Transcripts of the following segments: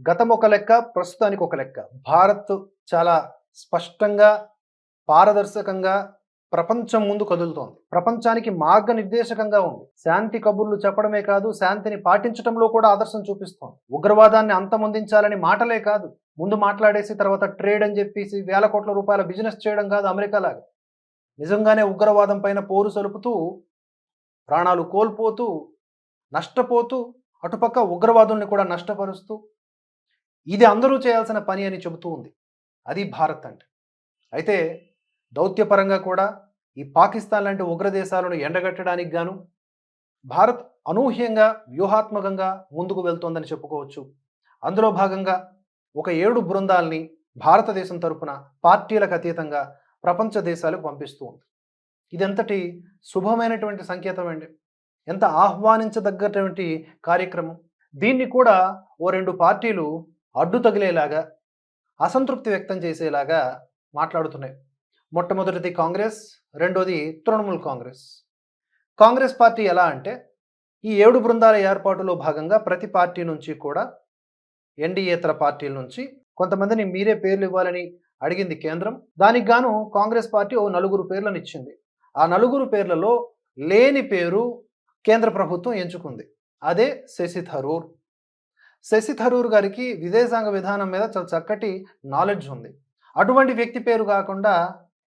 గతం ఒక లెక్క ప్రస్తుతానికి ఒక లెక్క. భారత్ చాలా స్పష్టంగా పారదర్శకంగా ప్రపంచం ముందు కదులుతోంది. ప్రపంచానికి మార్గనిర్దేశకంగా ఉంది. శాంతి కబుర్లు చెప్పడమే కాదు శాంతిని పాటించడంలో కూడా ఆదర్శం చూపిస్తోంది. ఉగ్రవాదాన్ని అంతమొందించాలని మాటలే కాదు. ముందు మాట్లాడేసి తర్వాత ట్రేడ్ అని చెప్పేసి వేల కోట్ల రూపాయల బిజినెస్ చేయడం కాదు అమెరికా లాగా. నిజంగానే ఉగ్రవాదం పైన పోరు సలుపుతూ ప్రాణాలు కోల్పోతూ నష్టపోతూ అటుపక్క ఉగ్రవాదుల్ని కూడా నష్టపరుస్తూ ఇది అందరూ చేయాల్సిన పని అని చెబుతూ ఉంది. అది భారత్ అంటే. అయితే దౌత్యపరంగా కూడా ఈ పాకిస్తాన్ లాంటి ఉగ్ర దేశాలను ఎండగట్టడానికి గాను భారత్ అనూహ్యంగా వ్యూహాత్మకంగా ముందుకు వెళ్తోందని చెప్పుకోవచ్చు. అందులో భాగంగా ఒక ఏడు బృందాల్ని భారతదేశం తరపున పార్టీలకు అతీతంగా ప్రపంచ దేశాలకు పంపిస్తూ ఉంది. ఇదెంతటి శుభమైనటువంటి సంకేతం అండి. ఎంత ఆహ్వానించదగ్గటువంటి కార్యక్రమం. దీన్ని కూడా ఓ రెండు పార్టీలు అడ్డు తగిలేలాగా అసంతృప్తి వ్యక్తం చేసేలాగా మాట్లాడుతున్నాయి. మొట్టమొదటిది కాంగ్రెస్ రెండోది తృణమూల్ కాంగ్రెస్. కాంగ్రెస్ పార్టీ ఎలా అంటే ఈ ఏడు బృందాల ఏర్పాటులో భాగంగా ప్రతి పార్టీ నుంచి కూడా ఎన్డీఏతర పార్టీల నుంచి కొంతమందిని మీరే పేర్లు ఇవ్వాలని అడిగింది కేంద్రం. దానికి గాను కాంగ్రెస్ పార్టీ ఓ నలుగురు పేర్లను ఇచ్చింది. ఆ నలుగురు పేర్లలో లేని పేరు కేంద్ర ప్రభుత్వం ఎంచుకుంది. అదే శశి థరూర్. శశి థరూర్ గారికి విదేశాంగ విధానం మీద చాలా చక్కటి నాలెడ్జ్ ఉంది. అటువంటి వ్యక్తి పేరు కాకుండా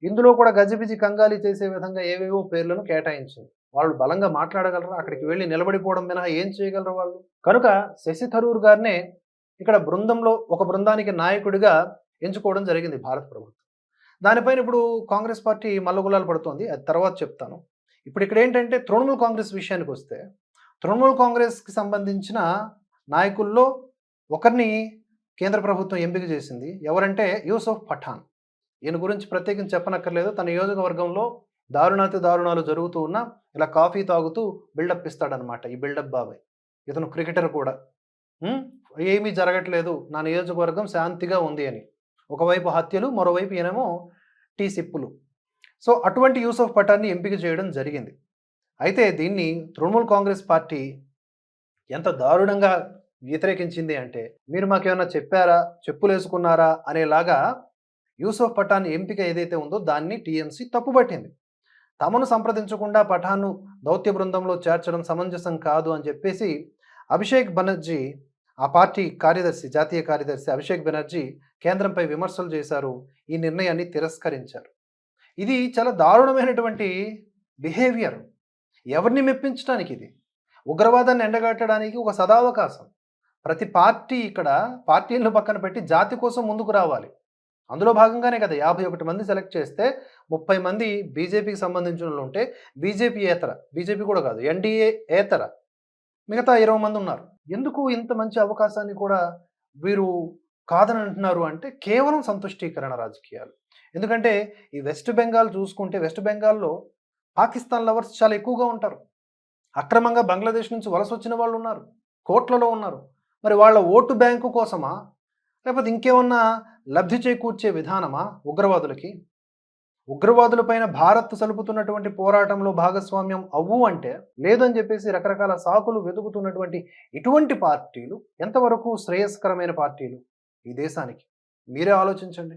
ఇందులో కూడా గజిబిజి కంగాలి చేసే విధంగా ఏవేవో పేర్లను కేటాయించింది. వాళ్ళు బలంగా మాట్లాడగలరు? అక్కడికి వెళ్ళి నిలబడిపోవడం మినహా ఏం చేయగలరు వాళ్ళు? కనుక శశి థరూర్ గారినే ఇక్కడ బృందంలో ఒక బృందానికి నాయకుడిగా ఎంచుకోవడం జరిగింది భారత ప్రభుత్వం. దానిపైన ఇప్పుడు కాంగ్రెస్ పార్టీ మల్లగులాలు పడుతోంది. అది తర్వాత చెప్తాను. ఇప్పుడు ఇక్కడ ఏంటంటే తృణమూల్ కాంగ్రెస్ విషయానికి వస్తే తృణమూల్ కాంగ్రెస్కి సంబంధించిన నాయకుల్లో ఒకరిని కేంద్ర ప్రభుత్వం ఎంపిక చేసింది ఎవరంటే యూసఫ్ పఠాన్. ఈయన గురించి ప్రత్యేకించి చెప్పనక్కర్లేదు. తన నియోజకవర్గంలో దారుణాతి దారుణాలు జరుగుతూ ఉన్నా ఇలా కాఫీ తాగుతూ బిల్డప్ ఇస్తాడనమాట ఈ బిల్డప్ బాబాయ్ ఇతను క్రికెటర్ కూడా. ఏమీ జరగట్లేదు. నా నియోజకవర్గం శాంతిగా ఉంది అని. ఒకవైపు హత్యలు మరోవైపు ఈయనేమో టీ సిప్పులు. సో అటువంటి యూసఫ్ పఠాన్ని ఎంపిక చేయడం జరిగింది. అయితే దీన్ని తృణమూల్ కాంగ్రెస్ పార్టీ ఎంత దారుణంగా వ్యతిరేకించింది అంటే మీరు మాకేమైనా చెప్పారా? చెప్పులు వేసుకున్నారా అనేలాగా యూసఫ్ పఠాన్ ఎంపిక ఏదైతే ఉందో దాన్ని టీఎంసీ తప్పుపట్టింది. తమను సంప్రదించకుండా పఠాన్ను దౌత్య బృందంలో చేర్చడం సమంజసం కాదు అని చెప్పేసి అభిషేక్ బెనర్జీ ఆ పార్టీ కార్యదర్శి జాతీయ కార్యదర్శి అభిషేక్ బెనర్జీ కేంద్రంపై విమర్శలు చేశారు. ఈ నిర్ణయాన్ని తిరస్కరించారు. ఇది చాలా దారుణమైనటువంటి బిహేవియర్. ఎవరిని మెప్పించడానికి ఇది ఉగ్రవాదాన్ని ఎండగట్టడానికి ఒక సదావకాశం. ప్రతి పార్టీ ఇక్కడ పార్టీలను పక్కన పెట్టి జాతి కోసం ముందుకు రావాలి. అందులో భాగంగానే కదా యాభై ఒకటి మంది సెలెక్ట్ చేస్తే ముప్పై మంది బీజేపీకి సంబంధించిన వాళ్ళు ఉంటే బీజేపీ ఏతర బీజేపీ కూడా కాదు ఎన్డీఏ ఏతర మిగతా ఇరవై మంది ఉన్నారు. ఎందుకు ఇంత మంచి అవకాశాన్ని కూడా వీరు కాదని అంటున్నారు అంటే కేవలం సంతుష్టీకరణ రాజకీయాలు. ఎందుకంటే ఈ వెస్ట్ బెంగాల్ చూసుకుంటే వెస్ట్ బెంగాల్లో పాకిస్తాన్ లవర్స్ చాలా ఎక్కువగా ఉంటారు. అక్రమంగా బంగ్లాదేశ్ నుంచి వలస వచ్చిన వాళ్ళు ఉన్నారు కోట్లలో ఉన్నారు. మరి వాళ్ళ ఓటు బ్యాంకు కోసమా? లేకపోతే ఇంకేమన్నా లబ్ధి చేకూర్చే విధానమా ఉగ్రవాదులకి? ఉగ్రవాదులపైన భారత్ సలుపుతున్నటువంటి పోరాటంలో భాగస్వామ్యం అవ్వు అంటే లేదని చెప్పేసి రకరకాల సాకులు వెతుకుతున్నటువంటి ఇటువంటి పార్టీలు ఎంతవరకు శ్రేయస్కరమైన పార్టీలు ఈ దేశానికి? మీరే ఆలోచించండి.